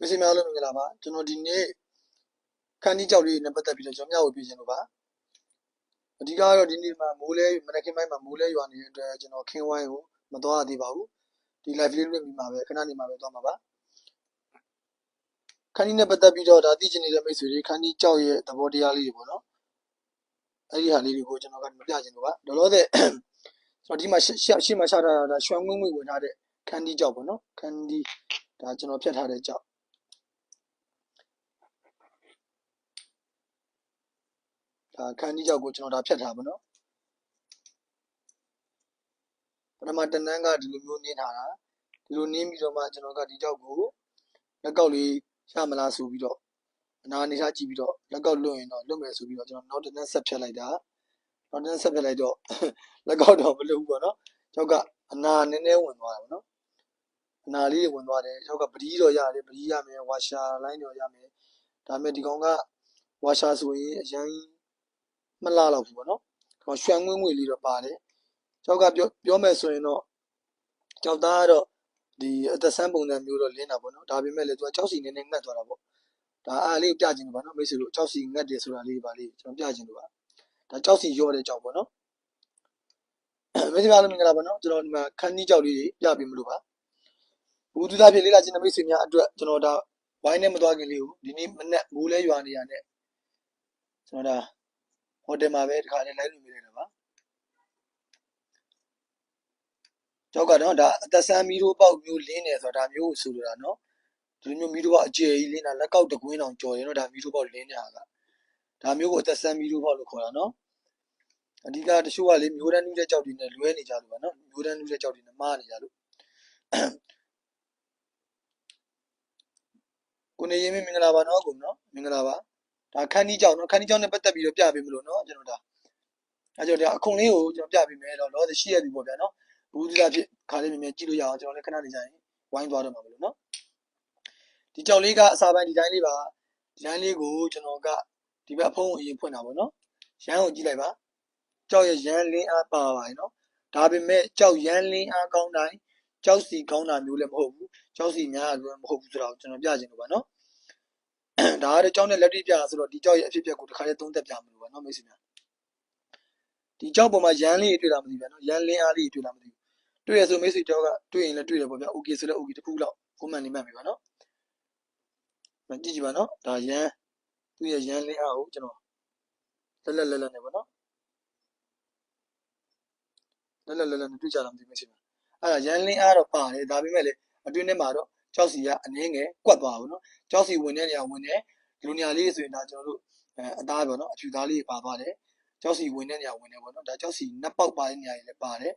မစ္စများလို့မင်္ဂလာပါကျွန်တော်ဒီနေ့ခန်းကြီးကြောက်လေးနဲ့ပတ်သက်ပြီးတော့ကျွန်တော်မျှဝေပြခြင်းလို့ပါအဓိကကတော့ဒီနေ့မှာမိုးလဲမနက်ခင်းပိုင်းမှာမိုးလဲရွာနေတဲ့အတွက်ကျွန်တော်ခင်းဝိုင်းကိုမသွားရသေးပါဘူးဒီ live လေးလွှင့်ပြီးမှာပဲခဏနေမှာပဲသွားမှာပါခန်းကြီးနဲ့ပတ်သက်ပြီးတော့ဒါသိချင်နေတဲ့မိတ်ဆွေတွေခန်းကြီးကြောက်ရဲ့သဘောတရားလေးတွေပေါ့နော်အဲ့ဒီဟာလေးတွေကိုကျွန်တော်ကမပြခြင်းလို့ပါလောလောဆယ်ကျွန်တော်ဒီမှာရှရှရှေ့မှာချထားတာဒါရွှမ်းငွေ့ငွေ့ဝင်ထားတဲ့ခန်းကြီးကြောက်ပေါ့နော်ခန်းကြီးဒါကျွန်တော်ဖြတ်ထားတဲ့ကြောက် ဒါခန်းကြီးကြောက်ကိုကျွန်တော်ဒါဖြတ်ထားပါတော့ပထမတနန်းကဒီလိုမျိုးနင်းထားတာဒီလိုနင်းပြီးတော့မှကျွန်တော်ကဒီကြောက်ကိုလက်ကောက်လေးရမလားဆိုပြီးတော့အနာနေထားကြည့်ပြီးတော့လက်ကောက်လွတ်ရင်တော့လွတ်မယ်ဆိုပြီးတော့ကျွန်တော်နောက်တနန်းဆက်ဖြတ်လိုက်တာနောက်တနန်းဆက်ဖြတ်လိုက်တော့လက်ကောက်တော့မလွတ်ဘူးပေါ့နော်ကြောက်ကအနာနည်းနည်းဝင်သွားတာပေါ့နော်အနာလေးတွေဝင်သွားတယ်ကြောက်ကပတိတော့ရတယ်ပတိရမယ်ဝါရှာလိုင်းတော့ရမယ်ဒါပေမဲ့ဒီကောင်ကဝါရှာဆိုရင်အရင် မလာတော့ဘူးပေါ့နော်။ဟောရွှံငွေ့ငွေ့လေးတော့ပါတယ်။ကျောက်ကပြောပြောမယ်ဆိုရင်တော့ကျောက်သားကတော့ဒီအသက်ဆန်းပုံစံမျိုးတော့လင်းတာပေါ့နော်။ဒါပေမဲ့လည်းသူကကြောက်စီနေနေငတ်သွားတာပေါ့။ဒါအားလေးကိုပြချင်လို့ပါနော်မိတ်ဆွေတို့ကြောက်စီငတ်တယ်ဆိုတာလေးပါလေးကျွန်တော်ပြချင်လို့ပါ။ဒါကြောက်စီရောတဲ့ကြောက်ပေါ့နော်။မိတ်ဆွေအားလုံးမင်္ဂလာပါနော်။ကျွန်တော်ဒီမှာခန်းကြီးကြောက်လေးတွေပြပေးမလို့ပါ။ဘူးသူသားဖြစ်လေးလာခြင်းတဲ့မိတ်ဆွေများအတွက်ကျွန်တော်ဒါဝိုင်းနဲ့မသွားခင်လေးကိုဒီနေ့မနေ့မိုးလဲရွာနေရတဲ့ကျွန်တော်ဒါ ဟိုတယ်မှာပဲဒီခါလေးလိုက်လို့မိနေတာပါကြောက်ကတော့ဒါအသက်ဆန်းမီးတို့ပေါက်မျိုးလင်းနေဆိုတာဒါမျိုးကိုဆိုလိုတာနော်ဒီလိုမျိုးမီးတို့ပေါက်အကျယ်ကြီးလင်းတာလက်ကောက်တကွင်းအောင်ကြော်ရင်တော့ဒါမီးတို့ပေါက်လင်းနေတာကဒါမျိုးကိုအသက်ဆန်းမီးတို့ပေါက်လို့ခေါ်တာနော်အဓိကတချို့ကလေမျိုးတန်းနူးတဲ့ကြောက်တွေနဲ့လွဲနေကြလို့ပါနော်မျိုးတန်းနူးတဲ့ကြောက်တွေနဲ့မားနေကြလို့ကိုနေရင်မင်္ဂလာပါနော်ကိုနော်မင်္ဂလာပါ ဒါခန်းကြီးကြောင်နော်ခန်းကြီးကြောင်နဲ့ပတ်သက်ပြီးတော့ပြပေးမလို့နော်ကျွန်တော်ဒါအဲကြောင့်ဒါအခွန်လေးကိုကျွန်တော်ပြပေးမယ်တော့လောဆယ်ရှိရပြီပေါ့ဗျာနော်ဘူးသီးသားဖြစ်ခါလေးမြင်မြင်ကြည့်လို့ရအောင်ကျွန်တော်လည်းခဏနေကြရင်ဝိုင်းသွားတော့မှာမလို့နော်ဒီကြောင်လေးကအစာပိုင်းဒီတိုင်းလေးပါဒီတိုင်းလေးကိုကျွန်တော်ကဒီဘက်အဖုံးကိုအရင်ဖွင့်တာပေါ့နော်ရမ်းကိုကြည့်လိုက်ပါကြောက်ရရမ်းလင်းအားပါပါရင်နော်ဒါပေမဲ့ကြောက်ရမ်းလင်းအားကောင်းတိုင်းကြောက်စီကောင်းတာမျိုးလည်းမဟုတ်ဘူးကြောက်စီများလည်းမဟုတ်ဘူးဆိုတော့ကျွန်တော်ပြချင်လို့ပါနော် ဒါကတော့ကြောက်နဲ့လက်တွေ့ပြတာဆိုတော့ဒီကြောက်ရဲ့အဖြစ်အပျက်ကိုတစ်ခါလေးသုံးသက်ပြမလို့ပါနော်မိတ်ဆွေများဒီကြောက်ပေါ်မှာရန်လေးတွေ့တာမသိဘူးဗျာနော်ရန်လင်းအားလေးတွေ့တာမသိဘူးတွေ့ရဆိုမိတ်ဆွေတယောက်ကတွေ့ရင်လည်းတွေ့တယ်ပေါ့ဗျာ okay ဆိုလည်း okay တစ်ခုလောက် comment လေးမှတ်ပြီပါနော်မကြည့်ကြည့်ပါနော်ဒါရန်သူ့ရဲ့ရန်လင်းအားကိုကျွန်တော်လက်လက်လက်လက်နဲ့ပေါ့နော်လက်လက်လက်လက်နဲ့တွေ့ကြတာမသိဘူးမိတ်ဆွေများအဲ့ဒါရန်လင်းအားတော့ပါတယ်ဒါပေမဲ့လေအတွင်းထဲမှာတော့ ကြောက်စီကအနည်းငယ်ကွက်သွားဘူးနော်ကြောက်စီဝင်တဲ့နေရာဝင်တယ်ဒီလိုနေရာလေးဆိုရင်ဒါကျွန်တော်တို့အဲအသားပေါ့နော်အဖြူသားလေးပါသွားတယ်ကြောက်စီဝင်တဲ့နေရာဝင်တယ်ပေါ့နော်ဒါကြောက်စီနက်ပေါက်ပါတဲ့နေရာကြီးလည်းပါတယ်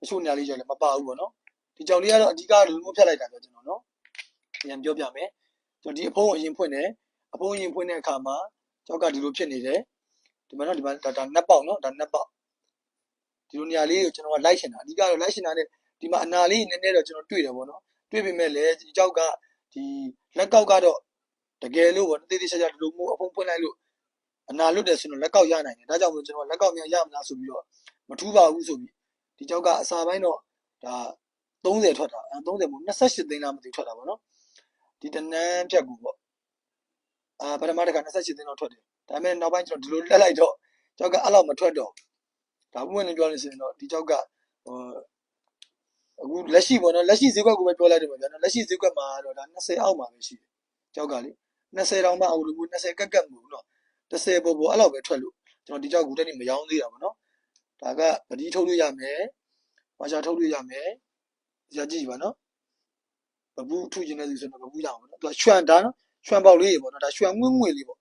တချို့နေရာလေးကျတော့လည်းမပါဘူးပေါ့နော်ဒီကြောက်လေးကတော့အဓိကလူမျိုးဖြတ်လိုက်တာပြောကျွန်တော်နော်ပြန်ပြောပြမယ်ကျွန်တော်ဒီအဖုံးကိုအရင်ဖွင့်တယ်အဖုံးအရင်ဖွင့်တဲ့အခါမှာကြောက်ကဒီလိုဖြစ်နေတယ်ဒီမှာနော်ဒီမှာဒါဒါနက်ပေါက်နော်ဒါနက်ပေါက်ဒီလိုနေရာလေးကိုကျွန်တော်ကလိုက်ရှင်တာအဓိကတော့လိုက်ရှင်တာနဲ့ဒီမှာအနာလေးနည်းနည်းတော့ကျွန်တော်တွေ့တယ်ပေါ့နော် တွေ့ပေမဲ့လည်းဒီကြောက်ကဒီလက်ကောက်ကတော့တကယ်လို့ပေါ့တေးသေးချာချာဒီလိုမျိုးအဖုံးဖွင့်လိုက်လို့အနာလွတ်တယ်ဆိုတော့လက်ကောက်ရနိုင်တယ်ဒါကြောင့်မလို့ကျွန်တော်လက်ကောက်များရမလားဆိုပြီးတော့မထူးပါဘူးဆိုပြီးဒီကြောက်ကအစာပိုင်းတော့ဒါ30ထွက်တာအဲ30မို့28သိန်းလားမသိဘူးထွက်တာပေါ့နော်ဒီတနန်းဖြတ်ကူပေါ့အာပထမတစ်ခါ28သိန်းတော့ထွက်တယ်ဒါပေမဲ့နောက်ပိုင်းကျွန်တော်ဒီလိုလက်လိုက်တော့ကြောက်ကအဲ့လောက်မထွက်တော့ဒါပွင့်နေပြောလို့ဆိုရင်တော့ဒီကြောက်ကဟို အခုလက်ရှိပေါ့နော်လက်ရှိဈေးကွက်ကိုပဲပြောလိုက်တယ်ပေါ့ဗျာနော်လက်ရှိဈေးကွက်မှာတော့ဒါ20အောက်မှာပဲရှိတယ်ကြောက်ကလေ20တောင်မှအောက်လို့20ကက်ကက်မို့နော်30ပေါ်ပေါ်အဲ့လောက်ပဲထွက်လို့ကျွန်တော်ဒီကြောက်ကူတက်နေမရောင်းသေးတာပေါ့နော်ဒါကပတိထုတ်လို့ရမယ်ဝါရှာထုတ်လို့ရမယ်ရကြည့်ပါနော်ဘဘူးထုကျင်တဲ့သူဆိုတော့ဘဘူးရအောင်နော်သူကရွှံတာနော်ရွှံပေါက်လေးပေါ့နော်ဒါရွှံငွင့်ငွင့်လေးပေါ့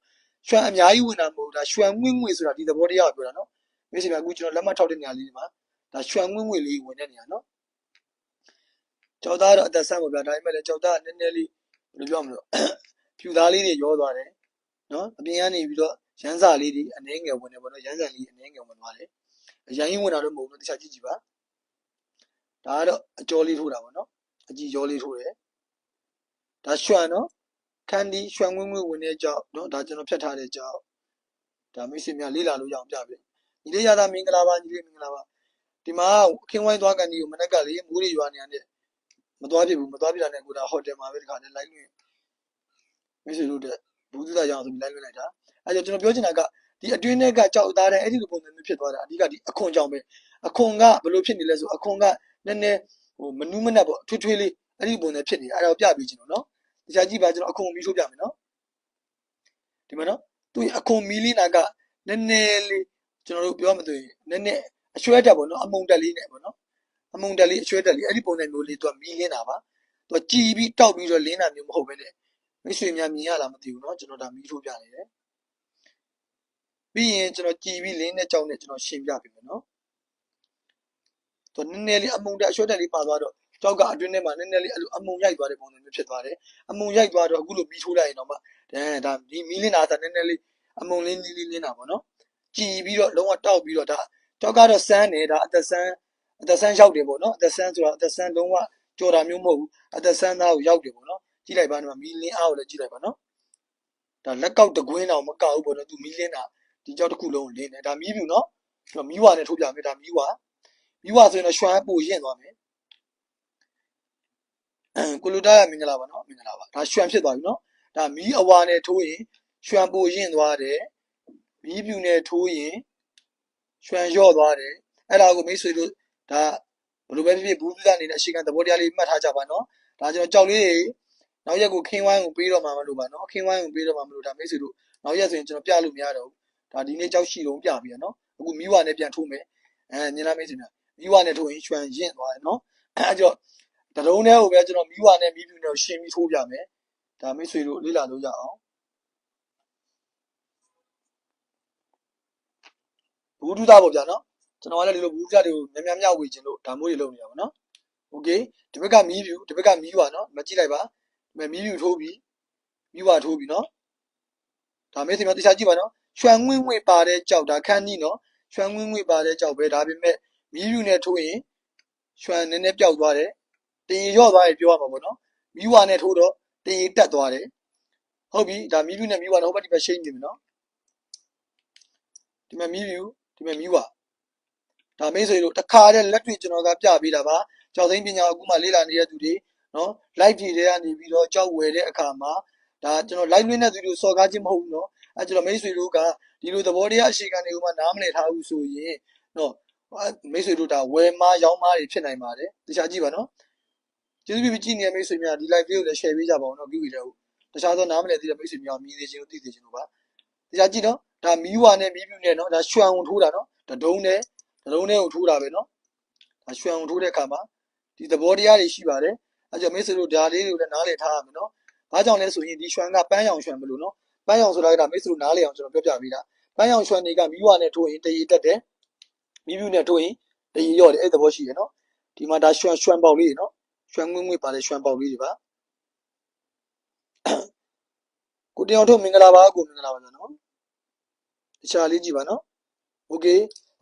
ရွှံအများကြီးဝင်တာမဟုတ်ဒါရွှံငွင့်ငွင့်ဆိုတာဒီသဘောတရားကိုပြောတာနော်မိတ်ဆွေများအခုကျွန်တော်လက်မှတ်ထောက်တဲ့နေရာလေးဒီမှာဒါရွှံငွင့်ငွင့်လေးဝင်တဲ့နေရာနော် ကြောက်သားတော့အသက်ဆန်းပါဗျာဒါပေမဲ့လည်းကြောက်သားကနည်းနည်းလေးဘယ်လိုပြောမလို့ဖြူသားလေးတွေရောသွားတယ်နော်အပြင်ကနေပြီးတော့ရမ်းစာလေးတွေအနှဲငယ်ဝင်တယ်ပေါ့နော်ရမ်းစာလေးအနှဲငယ်ဝင်သွားတယ်အရင်ကြီးဝင်တာတော့မဟုတ်ဘူးတခြားကြည့်ကြည့်ပါဒါကတော့အကျော်လေးထိုးတာပေါ့နော်အကြည့်ရောလေးထိုးတယ်ဒါရွှံနော်ခန်းဒီရွှံငွေ့ငွေ့ဝင်တဲ့ကြောက်နော်ဒါကျွန်တော်ဖြတ်ထားတဲ့ကြောက်ဒါမိတ်ဆွေများလေ့လာလို့ရအောင်ပြပြညီလေးရတာမင်္ဂလာပါညီလေးမင်္ဂလာပါဒီမှာခင်းဝိုင်းသွားကန်ဒီကိုမနက်ကလေးမိုးတွေရွာနေရတယ် မသွားဖြစ်ဘူးမသွားဖြစ်တာနဲ့ကိုဒါဟိုတယ်မှာပဲဒီခါနဲ့လိုက်လွင်မိတ်ဆွေတို့တဲ့ဘူးသီးသားကြောင့်ဆိုပြီးလိုက်လွင်လိုက်တာအဲကြောင့်ကျွန်တော်ပြောချင်တာကဒီအတွင်းထဲကကြောက်သားတဲ့အဲ့ဒီလိုပုံစံမျိုးဖြစ်သွားတာအဓိကဒီအခွန်ကြောင့်ပဲအခွန်ကဘယ်လိုဖြစ်နေလဲဆိုအခွန်ကနည်းနည်းဟိုမနူးမနက်ပေါ့ထွေးထွေးလေးအဲ့ဒီပုံစံဖြစ်နေအဲ့ဒါကိုပြပေးချင်တော့နော်တခြားကြည့်ပါကျွန်တော်အခွန်မီးထိုးပြမယ်နော်ဒီမှာနော်သူအခွန်မီးလေးနာကနည်းနည်းလေးကျွန်တော်တို့ပြောမှဆိုရင်နည်းနည်းအရွှဲတက်ပေါ့နော်အမုံတက်လေးနဲ့ပေါ့နော် အမုံတက်လေးအရွှဲတက်လေးအဲ့ဒီပုံစံမျိုးလေးသူကမီးလင်းတာပါသူကကြည်ပြီးတောက်ပြီးတော့လင်းတာမျိုးမဟုတ်ဘဲနဲ့မိတ်ဆွေများမြင်ရလားမသိဘူးเนาะကျွန်တော်ဒါမီးထိုးပြနေတယ်ပြီးရင်ကျွန်တော်ကြည်ပြီးလင်းတဲ့ကြောင်းနဲ့ကျွန်တော်ရှင်းပြပေးမယ်เนาะသူနည်းနည်းလေးအမုံတက်အရွှဲတက်လေးပါသွားတော့ကြောက်ကအတွင်းထဲမှာနည်းနည်းလေးအဲ့လိုအမုံရိုက်သွားတဲ့ပုံစံမျိုးဖြစ်သွားတယ်အမုံရိုက်သွားတော့အခုလိုမီးထိုးလိုက်ရင်တော့မှဒါဒါဒီမီးလင်းတာဆိုနည်းနည်းလေးအမုံလေးလေးလေးလင်းတာပေါ့เนาะကြည်ပြီးတော့လုံးဝတောက်ပြီးတော့ဒါကြောက်ကတော့စမ်းနေဒါအသက်ဆန်း အသက်ဆန်းရောက်တယ်ပေါ့နော်အသက်ဆန်းဆိုတာအသက်ဆန်းလုံးဝကြော်တာမျိုးမဟုတ်ဘူးအသက်ဆန်းသားကိုရောက်တယ်ပေါ့နော်ကြည့်လိုက်ပါဒီမှာမီလင်းအားကိုလည်းကြည့်လိုက်ပါနော်ဒါလက်ကောက်တကွင်းတော့မကောက်ဘူးပေါ့နော်သူမီလင်းတာဒီကြောက်တစ်ခုလုံးကိုလင်းတယ်ဒါမီးပြူနော်ကျွန်တော်မီးဝါနဲ့ထိုးပြမယ်ဒါမီးဝါမီးဝါဆိုရင်တော့ရွှမ်းပိုရင့်သွားမယ်ကိုလူတာရမင်္ဂလာပါနော်မင်္ဂလာပါဒါရွှမ်းဖြစ်သွားပြီနော်ဒါမီးအဝါနဲ့ထိုးရင်ရွှမ်းပိုရင့်သွားတယ်မီးပြူနဲ့ထိုးရင်ရွှမ်းလျော့သွားတယ်အဲ့ဒါကိုမိတ်ဆွေတို့ ဒါဘယ်လိုပဲဖြစ်ဖြစ်ဘူးပြနေတဲ့အရှိကန်သဘောတရားလေးမှတ်ထားကြပါနော်ဒါကျွန်တော်ကြောက်လေးတွေနောက်ရက်ကိုခင်းဝိုင်းကိုပေးတော့မှာမလို့ပါနော်ခင်းဝိုင်းကိုပေးတော့မှာမလို့ဒါမိတ်ဆွေတို့နောက်ရက်ဆိုရင်ကျွန်တော်ပြလို့မရတော့ဘူးဒါဒီနေ့ကြောက်ရှိလုံးပြပြီးရနော်အခုမိဝါနဲ့ပြန်ထိုးမယ်အဲမြင်လားမိတ်ဆွေများမိဝါနဲ့ထိုးရင်ရွှမ်းရင့်သွားတယ်နော်အဲကြောတရုံးထဲကိုပဲကျွန်တော်မိဝါနဲ့မိပြူနဲ့ရှင်းပြီးထိုးပြမယ်ဒါမိတ်ဆွေတို့လေ့လာလို့ရအောင်ဘူးဒုသားပေါ့ဗျာနော် ကျွန်တော်ကလည်းဒီလိုဘူးပြတွေကိုများများမြောက်ဝေခြင်းလို့ဒါမျိုးတွေလုပ်နေရပါတော့โอเคဒီဘက်ကမီးဖြူဒီဘက်ကမီးဝါနော်မကြည့်လိုက်ပါဒီမီးဖြူထိုးပြီးမီးဝါထိုးပြီးနော်ဒါမျိုးစီမတရားကြည့်ပါနော်ရွှမ်းငွင့်ငွင့်ပါတဲ့ကြောက်ဒါခန်းကြီးနော်ရွှမ်းငွင့်ငွင့်ပါတဲ့ကြောက်ပဲဒါပေမဲ့မီးဖြူနဲ့ထိုးရင်ရွှမ်းနည်းနည်းပျောက်သွားတယ်တည်ရော့သွားရင်ပြောရမှာပေါ့နော်မီးဝါနဲ့ထိုးတော့တည်တက်သွားတယ်ဟုတ်ပြီဒါမီးဖြူနဲ့မီးဝါတော့ဟိုဘက်ဒီဘက်ရှိနေပြီနော်ဒီမှာမီးဖြူဒီမှာမီးဝါ ဒါမိတ်ဆွေတို့တခါတည်းလက်တွေ့ကျွန်တော်ကပြပေးတာပါကြောက်သိန်းပညာအခုမှလေ့လာနေတဲ့သူတွေနော် live ဖြေတဲ့ကနေပြီးတော့ကြောက်ဝယ်တဲ့အခါမှာဒါကျွန်တော် live လွှင့်တဲ့သူတွေစော်ကားခြင်းမဟုတ်ဘူးနော်အဲကျွန်တော်မိတ်ဆွေတို့ကဒီလိုသဘောတရားအရှိခံတွေကိုမှနားမလည်ထားဘူးဆိုရင်နော်မိတ်ဆွေတို့ဒါဝယ်မားရောင်းမားတွေဖြစ်နိုင်ပါတယ်တခြားကြည့်ပါနော်ကျေးဇူးပြုကြည့်နေတဲ့မိတ်ဆွေများဒီ live လေးကိုလည်း share ပေးကြပါဦးနော်ပြုပြီးလည်းဟုတ်တခြားသောနားမလည်သေးတဲ့မိတ်ဆွေများမြင်သေးခြင်းလို့သိသေးခြင်းလို့ပါတခြားကြည့်နော်ဒါမီးဝါနဲ့မီးပြူနဲ့နော်ဒါရွှံဝင်ထိုးတာနော်တဒုံးနဲ့ တဒုံးနဲ့ကိုထိုးတာပဲနော်ဒါရွှံဝင်ထိုးတဲ့အခါမှာဒီသဘောတရားတွေရှိပါတယ်အဲကြောင့်မိတ်ဆွေတို့ဒါလေးတွေကိုလည်းနားလည်ထားရမယ်နော်ဘာကြောင့်လဲဆိုရင်ဒီရွှံကပန်းရောင်ရွှံမလို့နော်ပန်းရောင်ဆိုတာကမိတ်ဆွေတို့နားလည်အောင်ကျွန်တော်ပြောပြပေးတာပန်းရောင်ရွှံတွေကမီးဝါနဲ့ထိုးရင်တရေတက်တယ်မီးပြူနဲ့ထိုးရင်တရေရော့တယ်အဲ့သဘောရှိရနော်ဒီမှာဒါရွှံရွှံပေါက်လေးတွေနော်ရွှံငွေ့ငွေ့ပါလေရွှံပေါက်လေးတွေပါကိုတယောက်ထုတ်မင်္ဂလာပါကိုမင်္ဂလာပါနော်တခြားလေးကြည့်ပါနော်โอเค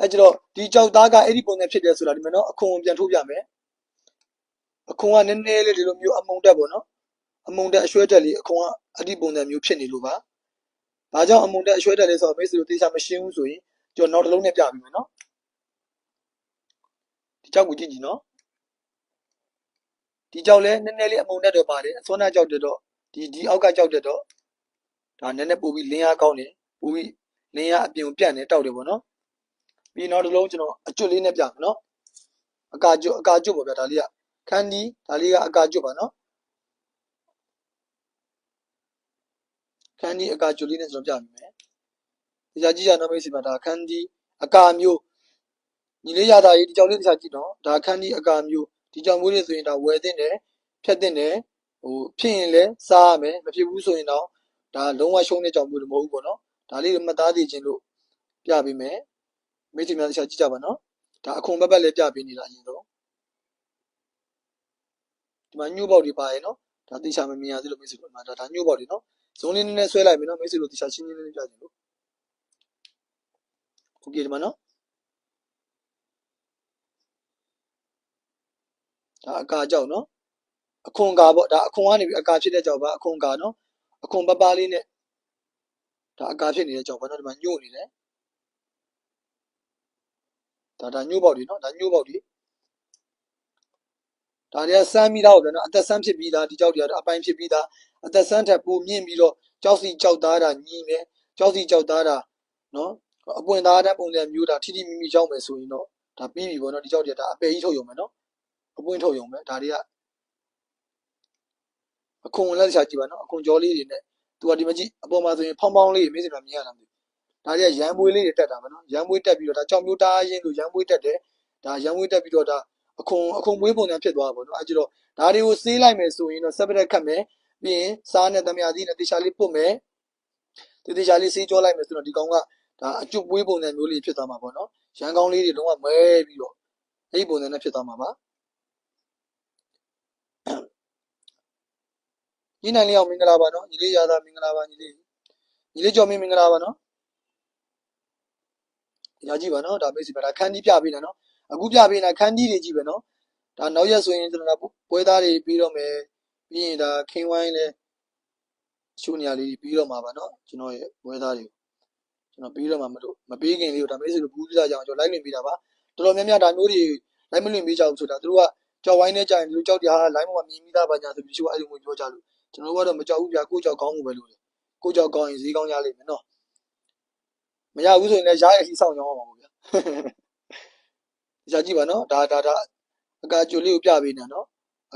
အဲကျတော့ဒီကြောက်သားကအဲ့ဒီပုံစံဖြစ်တယ်ဆိုတာဒီမှာနော်အခွန်ပြန်ထိုးပြမယ်အခွန်ကနည်းနည်းလေးဒီလိုမျိုးအမုံတက်ပေါ့နော်အမုံတက်အရွှဲတက်လေးအခွန်ကအဲ့ဒီပုံစံမျိုးဖြစ်နေလို့ပါဘာကြောင့်အမုံတက်အရွှဲတက်လဲဆိုတော့မိတ်ဆွေတို့သိချာမရှင်းဘူးဆိုရင်ကျွန်တော်နောက်တစ်လုံးနဲ့ပြပေးမယ်နော်ဒီကြောက်ကိုကြည့်ကြည့်နော်ဒီကြောက်လဲနည်းနည်းလေးအမုံတက်တော့ပါတယ်အစောနာကြောက်တက်တော့ဒီဒီအောက်ကကြောက်တက်တော့ဒါနည်းနည်းပို့ပြီးလင်းအားကောင်းတယ်ပို့ပြီးလင်းအားအပြင်ကိုပြန့်နေတောက်တယ်ပေါ့နော် ပြီးနောက်တစ်လုံးကျွန်တော်အကျွတ်လေးနဲ့ပြမယ်နော်အကာကျွတ်အကာကျွတ်ပေါ့ဗျာဒါလေးကခန်းဒီဒါလေးကအကာကျွတ်ပါနော်ခန်းဒီအကာကျွတ်လေးနဲ့ကျွန်တော်ပြမယ်ဒီကြကြည့်ရနောက်မိတ်ဆွေပါဒါခန်းဒီအကာမျိုးညီလေးရတာရေးဒီကြောင်လေးတစ်ခြားကြည့်တော့ဒါခန်းဒီအကာမျိုးဒီကြောင်မျိုးလေးဆိုရင်ဒါဝယ်တင်တယ်ဖြတ်တင်တယ်ဟိုဖြစ်ရင်လည်းစားရမယ်မဖြစ်ဘူးဆိုရင်တော့ဒါလုံးဝရှုံးတဲ့ကြောင်မျိုးလည်းမဟုတ်ဘူးပေါ့နော်ဒါလေးမှတ်သားသိခြင်းလို့ပြပေးမယ် မေ့ချင်များတခြားကြည့်ကြပါနော်ဒါအခွန်ဘက်ဘက်လည်းပြပေးနေတာရင်တော့ဒီမှာညှို့ပေါက်တွေပါရဲ့နော်ဒါတိချာမမြင်ရသေးလို့မေ့ဆွေတို့မှာဒါဒါညှို့ပေါက်တွေနော်ဇုံလေးနည်းနည်းဆွဲလိုက်ပြီနော်မေ့ဆွေတို့တိချာချင်းချင်းလေးပြချင်လို့ကိုကြည့်ဒီမှာနော်ဒါအကာကြောက်နော်အခွန်ကာပေါ့ဒါအခွန်ကနေပြီးအကာဖြစ်တဲ့ကြောက်ပါအခွန်ကာနော်အခွန်ပပလေးနဲ့ဒါအကာဖြစ်နေတဲ့ကြောက်ပါနော်ဒီမှာညှို့နေတယ် ဒါဒါညှို့ပေါက်တွေနော်ဒါညှို့ပေါက်တွေဒါတွေကစမ်းပြီးသားပေါ့ဗျာနော်အသက်ဆန်းဖြစ်ပြီးသားဒီကြောက်တွေကတော့အပိုင်းဖြစ်ပြီးသားအသက်ဆန်းထက်ပိုမြင့်ပြီးတော့ကြောက်စီကြောက်သားတာညီမယ်ကြောက်စီကြောက်သားတာနော်အပွင့်သားတဲ့ပုံစံမျိုးဒါထိထိမိမိရောက်မယ်ဆိုရင်တော့ဒါပြီးပြီပေါ့နော်ဒီကြောက်တွေကဒါအပယ်ကြီးထုတ်ရုံပဲနော်အပွင့်ထုတ်ရုံပဲဒါတွေကအခွန်လက်ချကြည့်ပါနော်အခွန်ကြောလေးတွေနဲ့သူကဒီမကြည့်အပေါ်မှာဆိုရင်ဖောင်းဖောင်းလေးတွေမင်းစင်တာမြင်ရတာမသိဘူး ဒါတွေကရန်ပွေးလေးတွေတက်တာပဲနော်ရန်ပွေးတက်ပြီးတော့ဒါကြောင်မျိုးတားရင်လို့ရန်ပွေးတက်တယ်ဒါရန်ပွေးတက်ပြီးတော့ဒါအခွန်အခွန်မွေးပုံစံဖြစ်သွားတာပေါ့နော်အဲကြည့်တော့ဒါတွေကိုစေးလိုက်မယ်ဆိုရင်တော့ဆက်ပရက်ခတ်မယ်ပြီးရင်စားနဲ့တမယာသီးနဲ့တေချာလေးပုတ်မယ်တေတေချာလေးစေးကြောလိုက်မယ်ဆိုတော့ဒီကောင်ကဒါအကျွတ်ပွေးပုံစံမျိုးလေးဖြစ်သွားမှာပေါ့နော်ရန်ကောင်းလေးတွေလုံးဝမဲပြီးတော့အဲ့ဒီပုံစံနဲ့ဖြစ်သွားမှာပါညီနိုင်လေးအောင်မင်္ဂလာပါနော်ညီလေးရာသာမင်္ဂလာပါညီလေးညီလေးကျော်မင်းမင်္ဂလာပါနော် ညာကြည့်ပါနော်ဒါမိတ်ဆွေပါဒါခန်းတီးပြပေးနေနော်အခုပြပေးနေခန်းတီးတွေကြည့်ပဲနော်ဒါနောက်ရက်ဆိုရင်ကျွန်တော်ပွဲသားတွေပြီးတော့မယ်ပြီးရင်ဒါခင်းဝိုင်းလဲရှုနေရလေးပြီးတော့မှာပါနော်ကျွန်တော်ရဲ့ပွဲသားတွေကျွန်တော်ပြီးတော့မှာမလို့မပြီးခင်လေးကိုဒါမိတ်ဆွေတို့ဘူးပြကြအောင်ကျွန်တော်လိုက်လွင်ပေးတာပါတော်တော်များများဒါမျိုးတွေလိုက်မလွင်ပေးကြဘူးဆိုတာသူတို့ကကြောက်ဝိုင်းနဲ့ကြာရင်သူတို့ကြောက်တရားလိုင်းပေါ်မှာမြင်မိသားပါညာဆိုပြီးရှိုးအဲ့လိုမျိုးပြောကြလို့ကျွန်တော်ကတော့မကြောက်ဘူးဗျာကိုကြောက်ကောင်းမှုပဲလို့ကိုကြောက်ကောင်းရင်ဈေးကောင်းရလိမ့်မယ်နော် မရဘူးဆိုရင်လည်းရားရဟိဆောင်ရောင်းအောင်ပါဗျာကြာကြည့်ပါနော်ဒါဒါဒါအကာကျွလေးကိုပြပေးနေနော်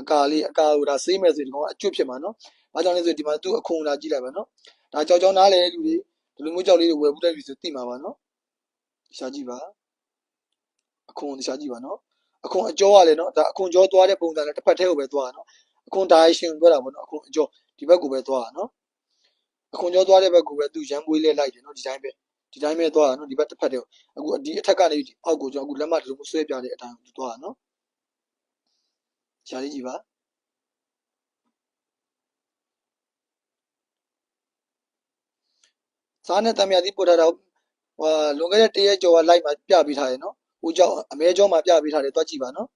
အကာလေးအကာကိုဒါစေးမယ်ဆိုရင်ဒီကောင်အကျွတ်ဖြစ်မှာနော်ဘာကြောင့်လဲဆိုရင်ဒီမှာသူ့အခွန်လာကြည့်လိုက်ပါနော်ဒါကြောက်ကြောင်းနားလေလူတွေဒီလိုမျိုးကြောက်လေးတွေဝယ်ဘူးတဲ့လူဆိုသိမှာပါနော်ရှာကြည့်ပါအခွန်ရှာကြည့်ပါနော်အခွန်အကျော်ကလည်းနော်ဒါအခွန်ကျော်သွားတဲ့ပုံစံနဲ့တစ်ဖက်ထဲကိုပဲသွားတာနော်အခွန်ဒါရှင်ပြောတာပေါ့နော်အခွန်အကျော်ဒီဘက်ကိုပဲသွားတာနော်အခွန်ကျော်သွားတဲ့ဘက်ကိုပဲသူရမ်းပွေးလဲလိုက်တယ်နော်ဒီတိုင်းပဲ ဒီတိုင်းပဲသွားတာနော်ဒီဘက်တစ်ဖက်တည်းအခုဒီအထက်ကနေအောက်ကိုကျွန်တော်အခုလက်မဒီလိုမျိုးဆွဲပြတဲ့အတိုင်းသူသွားတာနော်ရှားလေးကြည့်ပါစားနဲ့တံမြာသီးပို့ထားတာဟိုလွန်ခဲ့တဲ့တရက်ကျော်ကလိုက်မှာပြပေးထားတယ်နော်ဟိုကြောင့်အမဲကျောင်းမှာပြပေးထားတယ်တွားကြည့်ပါနော်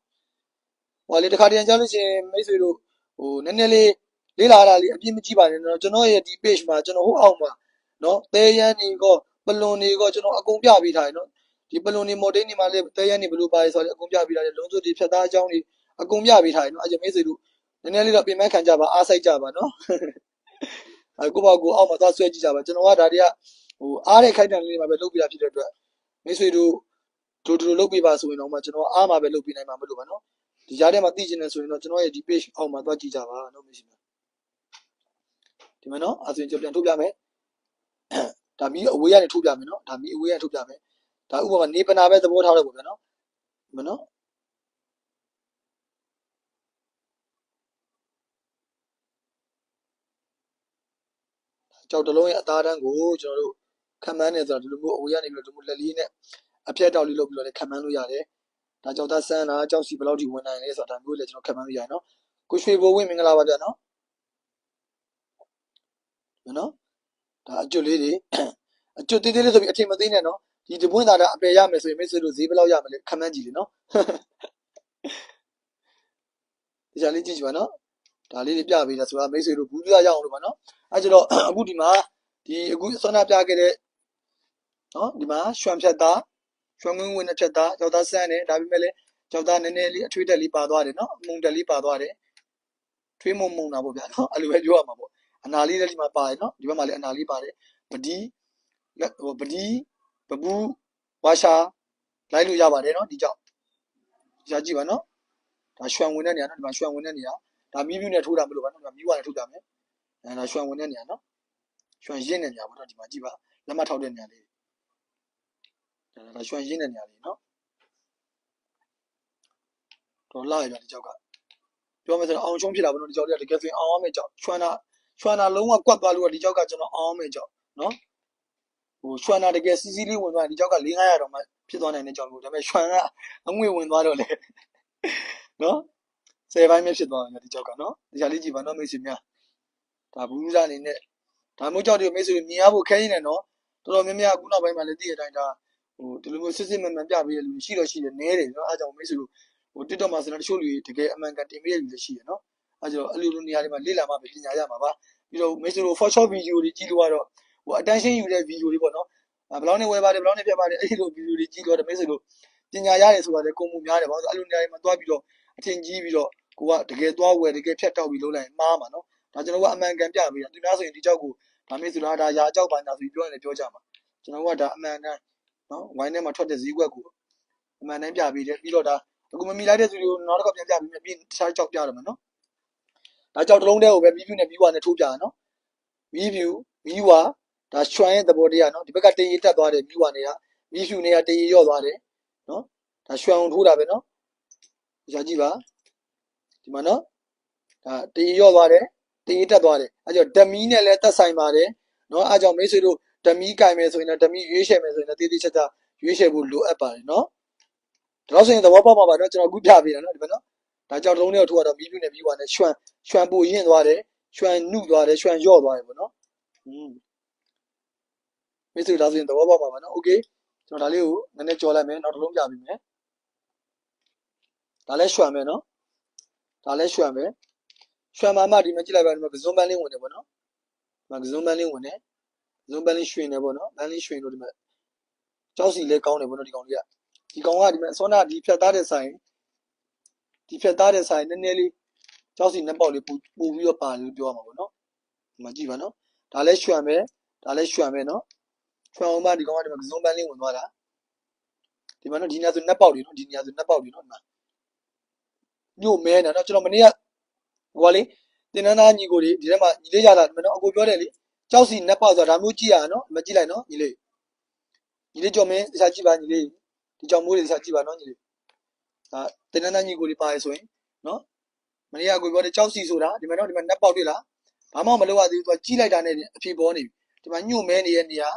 ဟိုလေတခါတည်းကြားလို့ရှိရင်မိတ်ဆွေတို့ဟိုနည်းနည်းလေးလေးလာတာလေးအပြည့်မကြည့်ပါနဲ့နော်ကျွန်တော်ရဲ့ဒီ page မှာကျွန်တော်ဟိုအောက်မှာနော်တဲရန်နေကော ပလွန်နေကောကျွန်တော်အကုန်ပြပေးထားတယ်နော်ဒီပလွန်နေမော်ဒိန်းနေမှာလေတဲရန်နေဘယ်လိုပါလဲဆိုတော့အကုန်ပြပေးထားတယ်လုံးစုတွေဖြတ်သားအကြောင်းတွေအကုန်ပြပေးထားတယ်နော်အဲ့ကျမိတ်ဆွေတို့နည်းနည်းလေးတော့ပြင်မဲ့ခံကြပါအားစိုက်ကြပါနော်အခုပါကိုအောက်မှာသွားဆွဲကြည့်ကြပါကျွန်တော်ကဒါတွေကဟိုအားတဲ့ခိုက်တန်လေးမှာပဲလုပ်ပြတာဖြစ်တဲ့အတွက်မိတ်ဆွေတို့တို့တို့လုပ်ပြပါဆိုရင်တော့မှကျွန်တော်အားမှာပဲလုပ်ပြနိုင်မှာမလို့ပါနော်ဒီကြားထဲမှာသိချင်တယ်ဆိုရင်တော့ကျွန်တော်ရဲ့ဒီ page အောက်မှာသွားကြည့်ကြပါနော်မရှိဘူးဒီမှာနော်အဲဆိုရင်ကျွန်တော်ပြန်ထုတ်ပြမယ် ဒါမီးအဝေးကနေထုတ်ပြမယ်နော်ဒါမီးအဝေးကနေထုတ်ပြမယ်ဒါဥပမာနေပနာပဲသဘောထားတော့ပေါ့ဗျာနော်ဒီမှာနော်ကြောက်တလုံးရဲ့အသားတန်းကိုကျွန်တော်တို့ခံမှန်းနေဆိုတော့ဒီလိုမျိုးအဝေးကနေပြီးတော့ဒီလိုလက်လေးနဲ့အပြတ်တောက်လေးလုပ်ပြီးတော့လည်းခံမှန်းလို့ရတယ်ဒါကြောင့်သားဆန်းတာကြောက်စီဘယ်လောက်ထိဝင်နိုင်လဲဆိုတာဒါမျိုးလည်းကျွန်တော်ခံမှန်းလို့ရတယ်နော်ကိုရွှေဘိုးဝင်းမင်္ဂလာပါဗျာနော်နော် ဒါအကျွတ်လေးတွေအကျွတ်သေးသေးလေးဆိုပြီးအထင်မသေးနဲ့နော်ဒီတပွင့်သားတာအပယ်ရမယ်ဆိုရင်မိတ်ဆွေတို့ဈေးဘယ်လောက်ရမလဲခံမှန်းကြည့်လေနော်ဒီကြလေးကြည့်ကြပါနော်ဒါလေးတွေပြပေးတာဆိုတာမိတ်ဆွေတို့ဘူးပြရအောင်လို့ပါနော်အဲကျတော့အခုဒီမှာဒီအခုဆွမ်းနာပြခဲ့တဲ့နော်ဒီမှာရွှံဖြတ်သားရွှံငွင်းငွင်းနဲ့ဖြတ်သားကြောက်သားဆန်းတယ်ဒါပေမဲ့လည်းကြောက်သားနည်းနည်းလေးအထွေးတက်လေးပါသွားတယ်နော်အမုံတက်လေးပါသွားတယ်ထွေးမုံမုံတာပေါ့ဗျာနော်အဲ့လိုပဲပြောရမှာပေါ့ အနာလေးလည်းဒီမှာပါတယ်နော်ဒီဘက်မှာလည်းအနာလေးပါတယ်ပဒီလက်ဟိုပဒီပပူးဝါရှာလိုက်လို့ရပါတယ်နော်ဒီကြောက်ရကြည့်ပါနော်ဒါရွှံဝင်တဲ့နေရာနော်ဒီမှာရွှံဝင်တဲ့နေရာဒါမီးပြူနဲ့ထိုးတာမလို့ပါနော်ဒါမီးဝါနဲ့ထိုးတာမယ်အဲဒါရွှံဝင်တဲ့နေရာနော်ရွှံရင်းတဲ့နေရာပေါ့နော်ဒီမှာကြည့်ပါလက်မထောက်တဲ့နေရာလေးဒါဒါရွှံရင်းတဲ့နေရာလေးနော်တော့လာရပြဒီကြောက်ကပြောမယ်ဆိုတော့အောင်ရှုံးဖြစ်တာပေါ့နော်ဒီကြောက်တွေကတကယ်ဆိုရင်အောင်အောင်မဲ့ကြောက်ရွှံတာ ရွှံတာလုံးဝကွက်သွားလို့ဒီကြောက်ကကျွန်တော်အောင်အောင်မဲ့ကြောက်နော်ဟိုရွှံတာတကယ်စီစီလေးဝင်သွားဒီကြောက်က4 500တော့မှဖြစ်သွားနိုင်တဲ့ကြောက်မျိုးဒါပေမဲ့ရွှံကအငွေဝင်သွားတော့လေနော်ဆယ်ပိုင်းပဲဖြစ်သွားတယ်ဒီကြောက်ကနော်ဒီကြောက်လေးကြည့်ပါနော်မိတ်ဆွေများဒါဘူးစားအနေနဲ့ဒါမျိုးကြောက်တွေမိတ်ဆွေမြင်ရဖို့ခဲရင်းနေနော်တော်တော်များများအခုနောက်ပိုင်းမှာလည်းသိတဲ့အတိုင်းဒါဟိုဒီလိုမျိုးစစ်စစ်မှန်မှန်ပြပေးတဲ့လူရှိတော့ရှိတယ်နဲတယ်နော်အဲကြောင့်မိတ်ဆွေတို့ဟို TikTok မှာဆိုတော့တချို့လူတွေတကယ်အမှန်ကန်တင်ပေးတဲ့လူတွေရှိတယ်နော် အဲကြောင့်အဲ့လိုလိုနေရာတွေမှာလေ့လာမှပဲပညာရမှာပါပြီးတော့မိတ်ဆွေတို့ Photoshop video တွေကြည့်လို့ကတော့ဟို attention ယူတဲ့ video တွေပေါ့နော်ဘယ်လောက်နဲ့ဝယ်ပါတယ်ဘယ်လောက်နဲ့ပြတ်ပါတယ်အဲ့လို video တွေကြည့်လို့တော့မိတ်ဆွေတို့ပညာရတယ်ဆိုတာလည်းကုန်မှုများတယ်ဘာလို့ဆိုအဲ့လိုနေရာတွေမှာတွားပြီးတော့အထင်ကြီးပြီးတော့ကိုကတကယ်သွားဝယ်တကယ်ဖြတ်တောက်ပြီးလုံးလိုက်ရင်မှားမှာနော်ဒါကျွန်တော်ကအမှန်ကန်ပြပေးတာသူများဆိုရင်ဒီကြောက်ကိုဒါမျိုးဆိုတော့ဒါရာကြောက်ပါညာဆိုပြီးပြောရင်လည်းပြောကြမှာကျွန်တော်ကဒါအမှန်ကန်နော်ဝိုင်းထဲမှာထွက်တဲ့ဈေးကွက်ကိုအမှန်တမ်းပြပေးတယ်ပြီးတော့ဒါအခုမမီလိုက်တဲ့သူတွေကိုနောက်တစ်ခါပြန်ပြပြီးပြီးတခြားကြောက်ပြရမှာနော် ဒါကြောက်တစ်လုံးတည်းကိုပဲ review နဲ့ view နဲ့ထိုးပြရနော် review view ကဒါရွှမ်းရဲ့သဘောတရားနော်ဒီဘက်ကတရေတက်သွားတယ် view ကနေက review နဲ့ကတရေရော့သွားတယ်နော်ဒါရွှမ်းအောင်ထိုးတာပဲနော်ကြာကြည့်ပါဒီမှာနော်ဒါတရေရော့သွားတယ်တရေတက်သွားတယ်အဲကြောင့်ဓမီနဲ့လည်းသက်ဆိုင်ပါတယ်နော်အဲကြောင့်မိတ်ဆွေတို့ဓမီကင်မယ်ဆိုရင်လည်းဓမီရွေးချယ်မယ်ဆိုရင်လည်းတည်တည်ချာချာရွေးချယ်ဖို့လိုအပ်ပါတယ်နော်ဒါတော့ဆိုရင်သဘောပေါက်ပါပါတော့ကျွန်တော်အခုပြပေးတာနော်ဒီမှာနော် ဒါကြောင့်လုံးလေးကိုထိုးရတော့ review နဲ့ view နဲ့ရွှမ်းရွှမ်းပူရင့်သွားတယ်ရွှမ်းနုသွားတယ်ရွှမ်းရော့သွားတယ်ပေါ့နော်อืมမိတ်ဆွေဒါဆိုရင်သဘောပေါက်ပါပါနော်โอเคကျွန်တော်ဒါလေးကိုနည်းနည်းကြော်လိုက်မယ်နောက်တစ်လုံးပြပေးမယ်ဒါလည်းရွှမ်းမယ်နော်ဒါလည်းရွှမ်းမယ်ရွှမ်းမှာမှဒီမှာကြည့်လိုက်ပါဒီမှာကစုံပန်းလေးဝင်တယ်ပေါ့နော်ဒီမှာကစုံပန်းလေးဝင်တယ်ကစုံပန်းလေးရွှင်တယ်ပေါ့နော်ပန်းလေးရွှင်လို့ဒီမှာကြောက်စီလေးကောင်းတယ်ပေါ့နော်ဒီကောင်လေးကဒီကောင်ကဒီမှာဆောနာဒီဖြတ်သားတဲ့ဆိုင် ဒီဖြတ်သားတဲ့ဆိုင်နည်းနည်းလေးကြောက်စီနှစ်ပေါက်လေးပူပူပြီးတော့ပါတယ်လို့ပြောရမှာပေါ့နော်ဒီမှာကြည့်ပါနော်ဒါလည်းရွှမ်းမယ်ဒါလည်းရွှမ်းမယ်နော်ရွှမ်းအောင်မှဒီကောင်ကဒီမှာကစုံပန်းလေးဝင်သွားတာဒီမှာနော်ဒီနေရာဆိုနှစ်ပေါက်တွေနော်ဒီနေရာဆိုနှစ်ပေါက်တွေနော်ဒီမှာညို့မဲနေတာနော်ကျွန်တော်မနေ့ကဟိုကလေတင်နန်းသားညီကိုတွေဒီထဲမှာညီလေးရတာဒီမှာနော်အကိုပြောတယ်လေကြောက်စီနှစ်ပေါက်ဆိုတာဒါမျိုးကြည့်ရအောင်နော်မကြည့်လိုက်နော်ညီလေးညီလေးကြော်မင်းတခြားကြည့်ပါညီလေးဒီကြောင်မိုးတွေတခြားကြည့်ပါနော်ညီလေး ဒါတင်နန်းသားညီကိုတွေပါရဆိုရင်နော်မနေ့ကကိုပြောတယ်ကြောက်စီဆိုတာဒီမှာနော်ဒီမှာနှစ်ပေါက်တွေ့လားဘာမှမလုပ်ရသေးဘူးသူကကြည့်လိုက်တာနဲ့အဖြေပေါ်နေပြီဒီမှာညို့မဲနေတဲ့နေရာ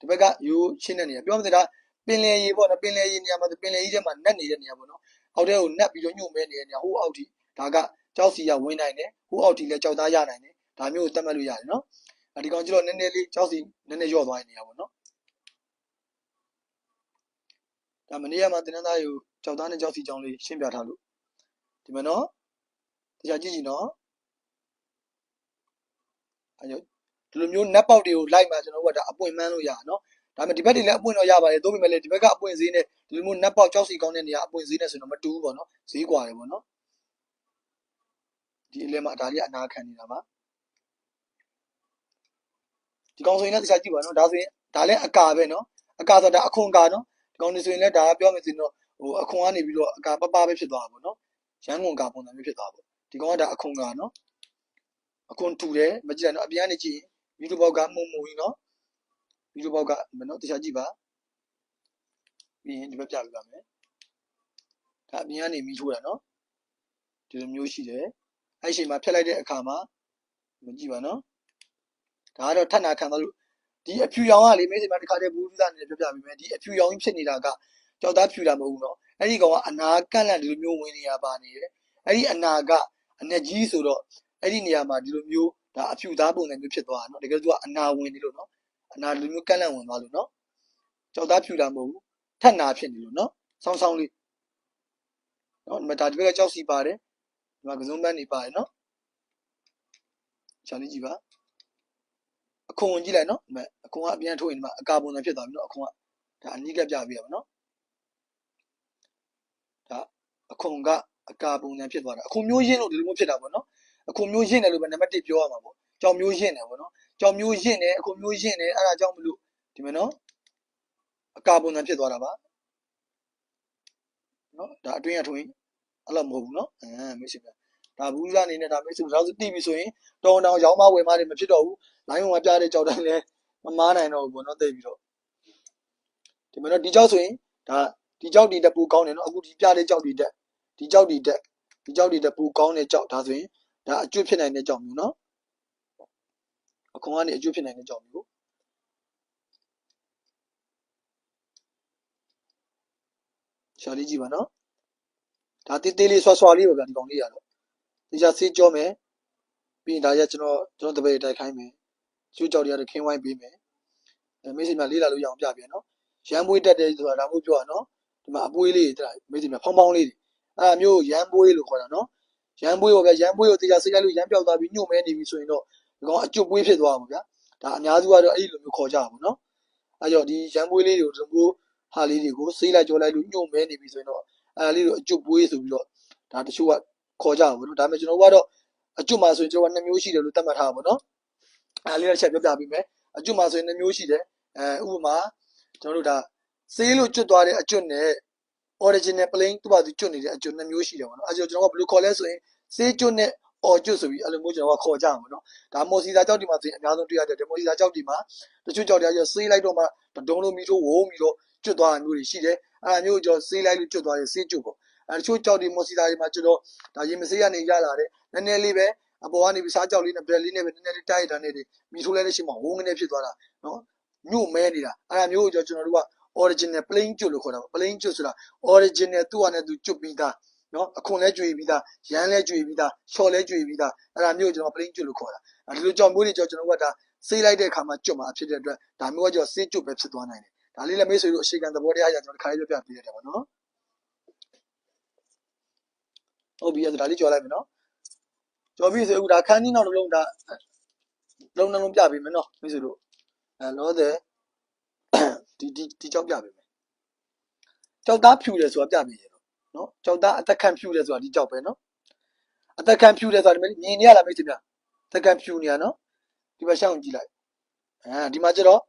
ဒီဘက်ကရိုးရှင်းတဲ့နေရာပြောမှမသိတာပင်လယ်ရေပေါ့နော်ပင်လယ်ရေနေရာမှာပင်လယ်ကြီးထဲမှာနက်နေတဲ့နေရာပေါ့နော်အောက်ထဲကိုနက်ပြီးတော့ညို့မဲနေတဲ့နေရာဟိုအောက်ထိဒါကကြောက်စီရဝင်နိုင်တယ်ဟိုအောက်ထိလည်းကြောက်သားရနိုင်တယ်ဒါမျိုးကိုသတ်မှတ်လို့ရတယ်နော်ဒီကောင်ကျတော့နည်းနည်းလေးကြောက်စီနည်းနည်းရော့သွားနေရပါတော့ဒါမနေ့ကမှတင်နန်းသားယူ ကြောက်သားနဲ့ကြောက်စီကြောင်းလေးရှင်းပြထားလို့ဒီမှာနော်တရားကြည့်ကြည့်နော်အဲကြောဒီလိုမျိုးနက်ပေါက်တွေကိုလိုက်မှကျွန်တော်တို့ကဒါအပွင့်မှန်းလို့ရနော်ဒါပေမဲ့ဒီဘက်တွေလည်းအပွင့်တော့ရပါတယ်သို့ပေမဲ့လည်းဒီဘက်ကအပွင့်ဈေးနဲ့ဒီလိုမျိုးနက်ပေါက်ကြောက်စီကောင်းတဲ့နေရာအပွင့်ဈေးနဲ့ဆိုတော့မတူဘူးပေါ့နော်ဈေးကွာတယ်ပေါ့နော်ဒီအလဲမှာဒါလေးအနာခံနေတာပါဒီကောင်ဆိုရင်လည်းတခြားကြည့်ပါနော်ဒါဆိုရင်ဒါလည်းအကာပဲနော်အကာဆိုတာအခွန်ကာနော်ဒီကောင်နေဆိုရင်လည်းဒါကပြောမယ်ဆိုရင်တော့ ဟိုအခွန်ကနေပြီးတော့အကာပပပဲဖြစ်သွားတာပေါ့နော်ရန်ကုန်ကာပုံစံမျိုးဖြစ်သွားပါဒီကောင်ကဒါအခွန်ကာနော်အခွန်ထူတယ်မကြည့်လိုက်နော်အပြန်ကနေကြည့်ရင်ဗီဒီယိုပေါက်ကမှုံမှုံကြီးနော်ဗီဒီယိုပေါက်ကမနော်တခြားကြည့်ပါပြီးရင်ဒီဘက်ပြပြပါမယ်ဒါအပြင်ကနေမီးထိုးတာနော်ဒီလိုမျိုးရှိတယ်အဲ့ဒီအချိန်မှာဖြတ်လိုက်တဲ့အခါမှာမကြည့်ပါနော်ဒါကတော့ထပ်နာခံသွားလို့ဒီအဖြူရောင်ကလေမိတ်ဆွေမတစ်ခါတည်းဘူးပြသနေပြပြပြီးမယ်ဒီအဖြူရောင်ကြီးဖြစ်နေတာက ကြောက်သားဖြူတာမဟုတ်ဘူးနော်အဲ့ဒီကောင်ကအနာကန့်လန့်ဒီလိုမျိုးဝင်နေရပါနေတယ်အဲ့ဒီအနာကအနက်ကြီးဆိုတော့အဲ့ဒီနေရာမှာဒီလိုမျိုးဒါအဖြူသားပုံစံမျိုးဖြစ်သွားတာနော်တကယ်သူကအနာဝင်နေလို့နော်အနာလိုမျိုးကန့်လန့်ဝင်သွားလို့နော်ကြောက်သားဖြူတာမဟုတ်ဘူးထက်နာဖြစ်နေလို့နော်ဆောင်းဆောင်းလေးနော်ဒီမှာဒါဒီဘက်ကကြောက်စီပါတယ်ဒီမှာကစုံပန်းနေပါတယ်နော်ရှာလေးကြည့်ပါအခွန်ဝင်ကြည့်လိုက်နော်ဒီမှာအခွန်ကအပြန်ထိုးရင်ဒီမှာအကာပုံစံဖြစ်သွားပြီနော်အခွန်ကဒါအနိကပြပေးရပါနော်ဒါ အခွန်ကအကာပုံစံဖြစ်သွားတာအခွန်မျိုးရင်းလို့ဒီလိုမျိုးဖြစ်တာပေါ့နော်အခွန်မျိုးရင်းတယ်လို့ပဲနံပါတ်1ပြောရမှာပေါ့ကြောင်မျိုးရင်းတယ်ပေါ့နော်ကြောင်မျိုးရင်းတယ်အခွန်မျိုးရင်းတယ်အဲ့ဒါကြောင့်မလို့ဒီမှာနော်အကာပုံစံဖြစ်သွားတာပါနော်ဒါအတွင်းရထွင်အဲ့လိုမဟုတ်ဘူးနော်အဲမိတ်ဆွေဒါဘူးစားအနေနဲ့ဒါမိတ်ဆွေတော့တိပြီဆိုရင်တောင်းတောင်းရောင်းမဝယ်မတွေမဖြစ်တော့ဘူးလိုင်းဝင်မှာပြတဲ့ကြောက်တိုင်းလည်းမမားနိုင်တော့ဘူးပေါ့နော်သိပြီးတော့ဒီမှာတော့ဒီကြောက်ဆိုရင်ဒါ ဒီကြောက်ဒီတက်ပူကောင်းတယ်နော်အခုဒီပြတဲ့ကြောက်ဒီတက်ဒီကြောက်ဒီတက်ဒီကြောက်ဒီတက်ပူကောင်းတဲ့ကြောက်ဒါဆိုရင်ဒါအကျွတ်ဖြစ်နိုင်တဲ့ကြောက်မျိုးနော်အခွန်ကနေအကျွတ်ဖြစ်နိုင်တဲ့ကြောက်မျိုးရှာလေးကြည့်ပါနော်ဒါတေးသေးလေးဆွာဆွာလေးပဲဗျာဒီကောင်လေးရတော့ဒီချာဆေးကြောမယ်ပြီးရင်ဒါရကျွန်တော်ကျွန်တော်တပည့်တိုက်ခိုင်းမယ်ကျူးကြောက်တွေကတော့ခင်းဝိုင်းပေးမယ်အဲမေးစီမှာလေးလာလို့ရအောင်ပြပြန်နော်ရမ်းပွေးတက်တယ်ဆိုတာဒါမျိုးပြောရနော် ဒီမှာအပွေးလေးတွေမေးစီမှာဖောင်းဖောင်းလေးတွေအဲ့ဒါမျိုးရမ်းပွေးလို့ခေါ်တာနော်ရမ်းပွေးပေါ့ဗျာရမ်းပွေးကိုတေးချာဆေးလိုက်လို့ရမ်းပြောက်သွားပြီးညှို့မဲနေပြီဆိုရင်တော့ဒီကောင်အကျွတ်ပွေးဖြစ်သွားမှာဗျာဒါအများစုကတော့အဲ့ဒီလိုမျိုးခေါ်ကြတာပေါ့နော်အဲ့ကြောင့်ဒီရမ်းပွေးလေးတွေကိုဒီလိုမျိုးဟာလေးတွေကိုဆေးလိုက်ကြောလိုက်လို့ညှို့မဲနေပြီဆိုရင်တော့အဲ့ဒါလေးကိုအကျွတ်ပွေးဆိုပြီးတော့ဒါတချို့ကခေါ်ကြပါဘူးနော်ဒါပေမဲ့ကျွန်တော်တို့ကတော့အကျွတ်မှာဆိုရင်ကျွန်တော်ကနှစ်မျိုးရှိတယ်လို့သတ်မှတ်ထားပါဘောနော်အဲလေးတစ်ချက်ပြောပြပေးမယ်အကျွတ်မှာဆိုရင်နှစ်မျိုးရှိတယ်အဲဥပမာကျွန်တော်တို့ဒါ ဆေးလို့ကျွတ်သွားတဲ့အကျွတ်နဲ့ original plain သူ့ဘာသူကျွတ်နေတဲ့အကျွတ်နှစ်မျိုးရှိတယ်ပေါ့နော်အဲဒါကျွန်တော်ကဘယ်လိုခေါ်လဲဆိုရင်ဆေးကျွတ်နဲ့အော်ကျွတ်ဆိုပြီးအဲ့လိုမျိုးကျွန်တော်ကခေါ်ကြမှာပေါ့နော်ဒါမော်စီစာကြောက်ဒီမှာဆိုရင်အများဆုံးတွေ့ရတဲ့မော်စီစာကြောက်ဒီမှာတချို့ကြောက်တွေကဆေးလိုက်တော့မှဒုံလုံးမီထိုးဝုန်းပြီးတော့ကျွတ်သွားတာမျိုးတွေရှိတယ်အဲဒါမျိုးကျွန်တော်ဆေးလိုက်လို့ကျွတ်သွားတဲ့ဆေးကျွတ်ပေါ့အဲတချို့ကြောက်ဒီမော်စီစာတွေမှာကျွန်တော်ဒါရေမဆေးကနေရလာတယ်နည်းနည်းလေးပဲအပေါ်ကနေပြီးစားကြောက်လေးနဲ့ဘက်လေးနဲ့ပဲနည်းနည်းလေးတိုက်ရတာနဲ့တွေမီထိုးလိုက်လို့ရှိမှဝုန်းကနေဖြစ်သွားတာနော်ညို့မဲနေတာအဲဒါမျိုးကိုကျွန်တော်တို့က original plain ကျွတ်လို့ခေါ်တာပေါ့ plain ကျွတ်ဆိုတာ original သူ့ဟာနဲ့သူကျွတ်ပြီးသားနော်အခွန်လဲကျွေပြီးသားရမ်းလဲကျွေပြီးသားချော်လဲကျွေပြီးသားအဲ့ဒါမျိုးကိုကျွန်တော် plain ကျွတ်လို့ခေါ်တာအဲဒီလိုကြောင့်မျိုးတွေကြောင့်ကျွန်တော်ကဒါဆေးလိုက်တဲ့အခါမှာကျွတ်မှာဖြစ်တဲ့အတွက်ဒါမျိုးကကြောင့်ဆေးကျွတ်ပဲဖြစ်သွားနိုင်တယ်ဒါလေးလည်းမေးဆိုလို့အရှိကန်သဘောတရားအရကျွန်တော်တစ်ခါလေးပြပြပေးရတယ်ပေါ့နော်ဟုတ်ပြီအဲ့ဒါဒါလေးကြော်လိုက်မယ်နော်ကြော်ပြီဆိုအခုဒါခန်းကြီးနောက်တစ်လုံးဒါလုံးနှလုံးပြပေးမယ်နော်မေးဆိုလို့အဲလောတဲ့ ဒီဒီဒီကြောက်ပြပေးမယ်ကြောက်သားဖြူတယ်ဆိုတာပြပေးရတော့နော်ကြောက်သားအသက်ခံဖြူတယ်ဆိုတာဒီကြောက်ပဲနော်အသက်ခံဖြူတယ်ဆိုတာဒီမြင်နေရလားမေးချင်ဗျအသက်ခံဖြူနေရနော်ဒီဘက်ရှောင်းကြည့်လိုက်အဲဒီမှာကျတော့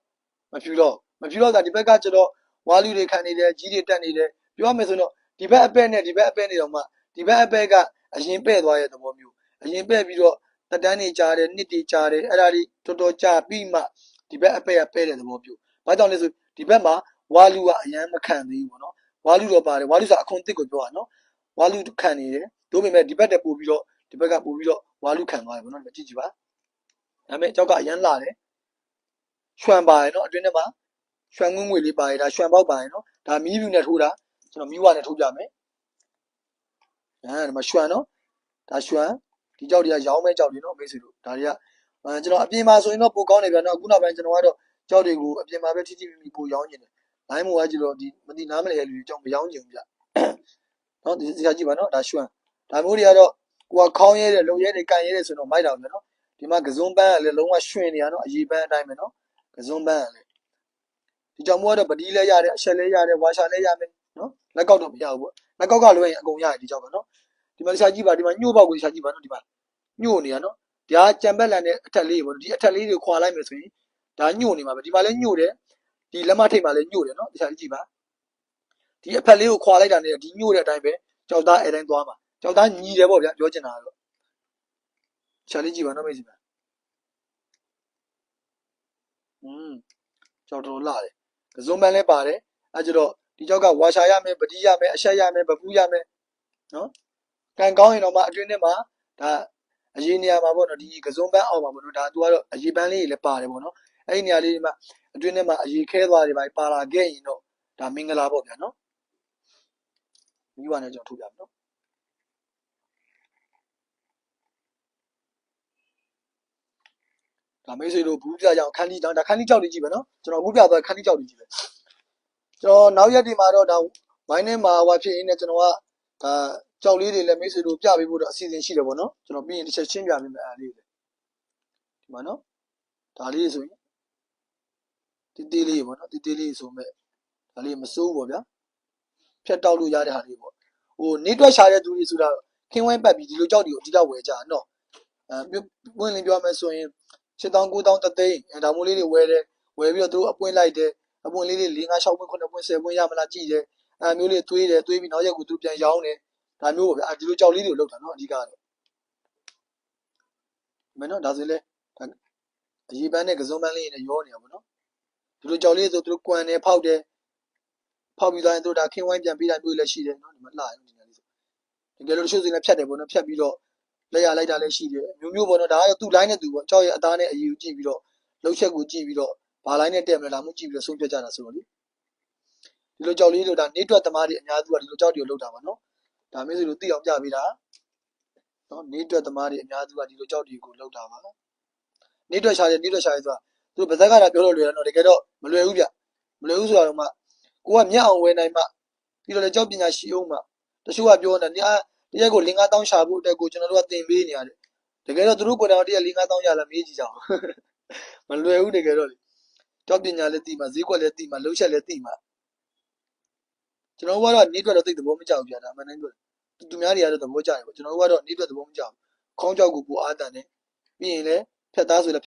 မဖြူတော့မဖြူတော့ကဒီဘက်ကကျတော့ဝါလူတွေခံနေတယ်ကြီးတွေတက်နေတယ်ပြောရမယ်ဆိုတော့ဒီဘက်အပဲ့နဲ့ဒီဘက်အပဲ့နေတော့မှဒီဘက်အပဲ့ကအရင်ပဲ့သွားရဲ့သဘောမျိုးအရင်ပဲ့ပြီးတော့တက်တန်းနေကြတယ်နှစ်တွေကြတယ်အဲ့ဒါတွေတော်တော်ကြာပြီးမှဒီဘက်အပဲ့ကပဲ့တဲ့သဘောမျိုးဘာကြောင့်လဲဆို ဒီဘက်မှာဝါလူကအရန်မခံသေးဘူးပေါ့နော်ဝါလူတော့ပါတယ်ဝါလူဆိုအခွန်တစ်ကိုပြောတာနော်ဝါလူခံနေတယ်ဒါပေမဲ့ဒီဘက်တည်းပို့ပြီးတော့ဒီဘက်ကပို့ပြီးတော့ဝါလူခံသွားတယ်ပေါ့နော်ကြည့်ကြည့်ပါဒါပေမဲ့ကြောက်ကအရန်လာတယ်ရွှံပါတယ်နော်အတွင်းထဲမှာရွှံငွေ့ငွေ့လေးပါတယ်ဒါရွှံပေါက်ပါတယ်နော်ဒါမီးဖြူနဲ့ထိုးတာကျွန်တော်မီးဝါနဲ့ထိုးပြမယ်အဲဒီမှာရွှံနော်ဒါရွှံဒီကြောက်တွေကရောင်းမဲ့ကြောက်တွေနော်မိတ်ဆွေတို့ဒါတွေကအဲကျွန်တော်အပြင်မှာဆိုရင်တော့ပိုကောင်းနေပြန်တော့အခုနောက်ပိုင်းကျွန်တော်ကတော့ ကြောက်တွေကိုအပြင်မှာပဲထိထိမိမိပိုရောင်းနေတယ်လိုင်းမိုကကျတော့ဒီမတိနားမလဲလူတွေကြောင့်မရောင်းချင်ဘူးဗျနော်ဒီစကားကြည့်ပါနော်ဒါရွှံဒါမျိုးတွေကတော့ကိုကခေါင်းရဲတယ်လုံရဲတယ်ကန်ရဲတယ်ဆိုတော့မိုက်တာပဲနော်ဒီမှာကစုံပန်းကလည်းလုံးဝရွှင်နေရနော်အရေးပန်းအတိုင်းပဲနော်ကစုံပန်းကလည်းဒီကြောင့်မို့တော့ပတိလဲရတယ်အချက်လဲရတယ်ဝါရှာလဲရမယ်နော်လက်ကောက်တော့မရဘူးပေါ့လက်ကောက်ကလွယ်ရင်အကုန်ရတယ်ဒီကြောင့်ပဲနော်ဒီမှာရှာကြည့်ပါဒီမှာညှို့ပေါက်ကိုရှာကြည့်ပါနော်ဒီမှာညှို့နေရနော်ဒါကြံပက်လန်တဲ့အထက်လေးပေါ့ဒီအထက်လေးကိုခွာလိုက်မယ်ဆိုရင် ဒါညှို့နေမှာပဲဒီမှာလည်းညှို့တယ်ဒီလက်မထိတ်မှာလည်းညှို့တယ်နော်ဒီရှာကြည့်ပါဒီအဖက်လေးကိုခွာလိုက်တာနဲ့ဒီညှို့တဲ့အတိုင်းပဲကြောက်သားအဲတိုင်းသွားမှာကြောက်သားညီတယ်ပေါ့ဗျာပြောချင်တာကတော့ရှာလေးကြည့်ပါနော်မိတ်ဆွေပါอืมကြောက်တော်လာတယ်ကစုံပန်းလည်းပါတယ်အဲကြတော့ဒီကြောက်ကဝါရှာရမယ်ပတိရမယ်အဆက်ရမယ်ပပူးရမယ်နော်ကံကောင်းရင်တော့မှအတွင်းထဲမှာဒါအရေးနေရာမှာပေါ့နော်ဒီကစုံပန်းအောင်ပါပေါ့နော်ဒါသူကတော့အရေးပန်းလေးတွေလည်းပါတယ်ပေါ့နော် အဲ့ဒီနေရာလေးတွေမှာအတွင်းထဲမှာအရေးခဲသွားတွေပါပါလာခဲ့ရင်တော့ဒါမင်္ဂလာပေါ့ဗျာနော်မိဘနဲ့ကျွန်တော်ထုတ်ပြမယ်နော်ဒါမိတ်ဆွေတို့ဘူးပြကြအောင်ခန်းကြီးတောင်းဒါခန်းကြီးကြောက်တွေကြည့်ပဲနော်ကျွန်တော်ဘူးပြသွားခန်းကြီးကြောက်တွေကြည့်ပဲကျွန်တော်နောက်ရက်တွေမှာတော့ဒါဝိုင်းထဲမှာဟွာဖြစ်ရင်းနဲ့ကျွန်တော်ကဒါကြောက်လေးတွေလည်းမိတ်ဆွေတို့ပြပေးဖို့တော့အစီအစဉ်ရှိတယ်ပေါ့နော်ကျွန်တော်ပြီးရင်တစ်ချက်ရှင်းပြပေးမယ်အားလေးတွေဒီမှာနော်ဒါလေးဆိုရင် တီးတီးလေးပေါ့နော်တီးတီးလေးဆိုမဲ့ဒါလေးမစိုးဘူးပေါ့ဗျာဖြတ်တောက်လို့ရတဲ့ဟာလေးပေါ့ဟိုနေတွက်ရှာတဲ့သူတွေဆိုတာခင်းဝိုင်းပတ်ပြီးဒီလိုကြောက်တွေကိုဒီတော့ဝယ်ကြနော်အဲပွင့်လင်းပြောမယ်ဆိုရင်8000 9000တသိန်းအဲဒါမျိုးလေးတွေဝယ်တယ်ဝယ်ပြီးတော့သူတို့အပွင့်လိုက်တယ်အပွင့်လေးတွေ4 5 6ပွင့်9ပွင့်10ပွင့်ရမလားကြည့်တယ်အဲမျိုးလေးတွေးတယ်တွေးပြီးနောက်ရက်ကိုသူပြန်ရောင်းတယ်ဒါမျိုးပေါ့ဗျာဒီလိုကြောက်လေးတွေကိုလောက်တာနော်အဓိကတော့မင်းနော်ဒါဆိုလေအရေးပန်းနဲ့ကစုံပန်းလေးနဲ့ရောနေတာပေါ့နော် ဒီလိုကြောက်လေးဆိုသူတို့ကွမ်နေဖောက်တယ်ဖောက်ပြီးသွားရင်သူတို့ဒါခင်းဝိုင်းပြန်ပြီးတာမျိုးလည်းရှိတယ်နော်ဒီမှာလှရင်ဒီနေရာလေးဆိုတကယ်လို့တချို့စင်းလည်းဖြတ်တယ်ပေါ့နော်ဖြတ်ပြီးတော့လက်ရလိုက်တာလည်းရှိတယ်မျိုးမျိုးပေါ့နော်ဒါကတော့သူ့ line နဲ့သူပေါ့ကြောက်ရဲ့အသားနဲ့အယူကြည့်ပြီးတော့လှုပ်ချက်ကိုကြည့်ပြီးတော့ဘာ line နဲ့တက်မလဲလားမှုကြည့်ပြီးတော့ဆုံးဖြတ်ကြတာဆိုတော့လေဒီလိုကြောက်လေးလို့ဒါနေတွက်သမားတွေအများစုကဒီလိုကြောက်တွေကိုလှုပ်တာပါနော်ဒါမျိုးဆိုလို့သိအောင်ပြပေးတာနော်နေတွက်သမားတွေအများစုကဒီလိုကြောက်တွေကိုလှုပ်တာပါနေတွက်ရှာတယ်နေတွက်ရှာရဲဆိုတာ သူတို့ဗဇက်ကတာပြောလို့လွယ်တယ်နော်တကယ်တော့မလွယ်ဘူးဗျမလွယ်ဘူးဆိုတော့မှကိုကမျက်အောင်ဝယ်နိုင်မှပြီးတော့လည်းကြောက်ပညာရှိအောင်မှတချို့ကပြောနေတာနေအားတရက်ကို5 000ရှာဖို့အတွက်ကိုကျွန်တော်တို့ကသင်ပေးနေရတယ်တကယ်တော့သူတို့ကိုယ်တော်တရက်5 000ရလာမေးကြည့်ကြအောင်မလွယ်ဘူးတကယ်တော့လေကြောက်ပညာလည်းသိမှဈေးကွက်လည်းသိမှလှုပ်ချက်လည်းသိမှကျွန်တော်ကတော့နေအတွက်တော့သိတဲ့ဘောမကြောက်ပြတာအမှန်တမ်းပြောသူများတွေကတော့သဘောကျတယ်ပေါ့ကျွန်တော်တို့ကတော့နေ့အတွက်သဘောမကျဘူးခေါင်းကြောက်ကိုပူအားတန်တယ်ပြီးရင်လည်းဖြတ်သားဆိုလည်း